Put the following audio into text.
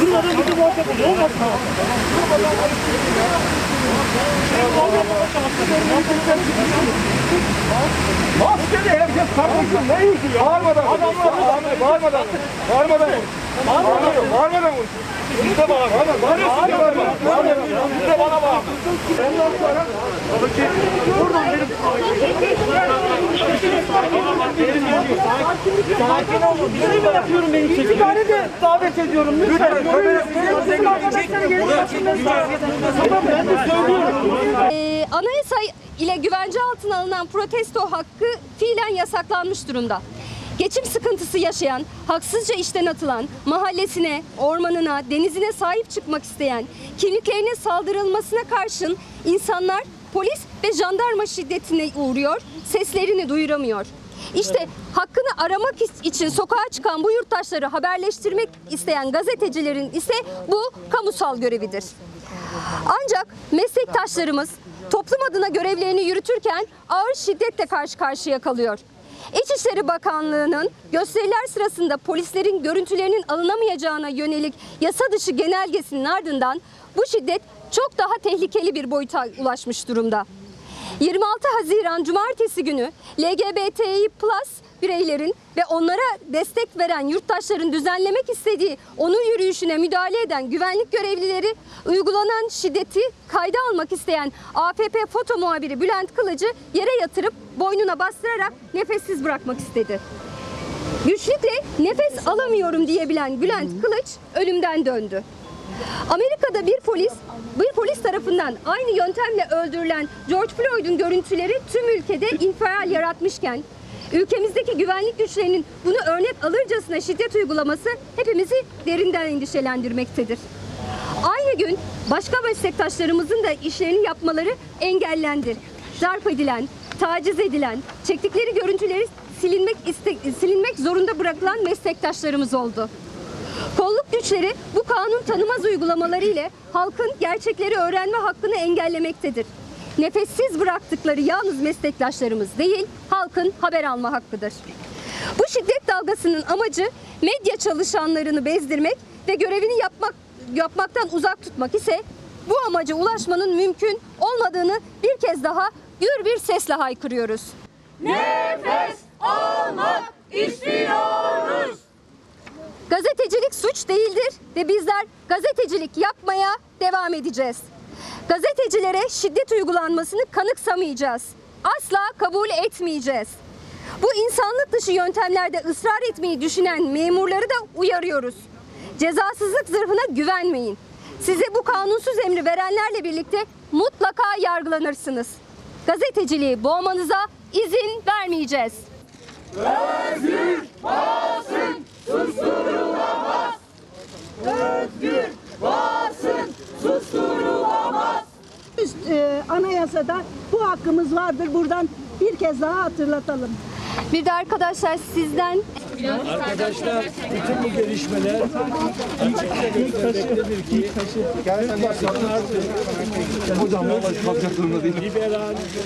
Durmadan gidip muhabbet ediyor. Olmaz mı? Durmadan gidip muhabbet ediyor. Maskeli herkes kardeşim ne yüzü ya? Bağırmadan Adamlar bağırmadan Bağırmadan Bağırmadan Bağırmadan Bağırmadan Siz de bağır Bağırmadan Bağırıyorsun ya Bağırmadan Siz de bana bağır Ondan sonra Buradan benim Sakin olun. Bir şey yapıyorum benim için. Bir tane de davet ediyorum. Lütfen. Tamam ben de söylüyorum. Ee, anayasa ile güvence altına alınan protesto hakkı fiilen yasaklanmış durumda. Geçim sıkıntısı yaşayan, haksızca işten atılan, mahallesine, ormanına, denizine sahip çıkmak isteyen, kimliklerine saldırılmasına karşın insanlar polis ve jandarma şiddetine uğruyor, seslerini duyuramıyor. İşte hakkını aramak için sokağa çıkan bu yurttaşları haberleştirmek isteyen gazetecilerin ise bu kamusal görevidir. Ancak meslektaşlarımız toplum adına görevlerini yürütürken ağır şiddetle karşı karşıya kalıyor. İçişleri Bakanlığı'nın gösteriler sırasında polislerin görüntülerinin alınamayacağına yönelik yasa dışı genelgesinin ardından bu şiddet çok daha tehlikeli bir boyuta ulaşmış durumda. 26 Haziran Cumartesi günü LGBTİ plus bireylerin ve onlara destek veren yurttaşların düzenlemek istediği onun yürüyüşüne müdahale eden güvenlik görevlileri uygulanan şiddeti kayda almak isteyen AFP foto muhabiri Bülent Kılıcı yere yatırıp boynuna bastırarak nefessiz bırakmak istedi. Güçlükle nefes alamıyorum diyebilen Bülent Kılıç ölümden döndü. Amerika'da bir polis bir polis tarafından aynı yöntemle öldürülen George Floyd'un görüntüleri tüm ülkede infial yaratmışken ülkemizdeki güvenlik güçlerinin bunu örnek alırcasına şiddet uygulaması hepimizi derinden endişelendirmektedir. Aynı gün başka meslektaşlarımızın da işlerini yapmaları engellendi. Darp edilen, taciz edilen, çektikleri görüntüleri silinmek iste- silinmek zorunda bırakılan meslektaşlarımız oldu. Kolluk güçleri bu kanun tanımaz uygulamaları ile halkın gerçekleri öğrenme hakkını engellemektedir. Nefessiz bıraktıkları yalnız meslektaşlarımız değil, halkın haber alma hakkıdır. Bu şiddet dalgasının amacı medya çalışanlarını bezdirmek ve görevini yapmak yapmaktan uzak tutmak ise bu amaca ulaşmanın mümkün olmadığını bir kez daha gür bir sesle haykırıyoruz. Gazetecilik suç değildir ve bizler gazetecilik yapmaya devam edeceğiz. Gazetecilere şiddet uygulanmasını kanıksamayacağız. Asla kabul etmeyeceğiz. Bu insanlık dışı yöntemlerde ısrar etmeyi düşünen memurları da uyarıyoruz. Cezasızlık zırhına güvenmeyin. Size bu kanunsuz emri verenlerle birlikte mutlaka yargılanırsınız. Gazeteciliği boğmanıza izin vermeyeceğiz. Üst e, anayasada bu hakkımız vardır. Buradan bir kez daha hatırlatalım. Bir de arkadaşlar sizden Arkadaşlar bütün bu gelişmeler ilk Gelsin bak. Hocam vallahi kalkacak durumda değil. liberal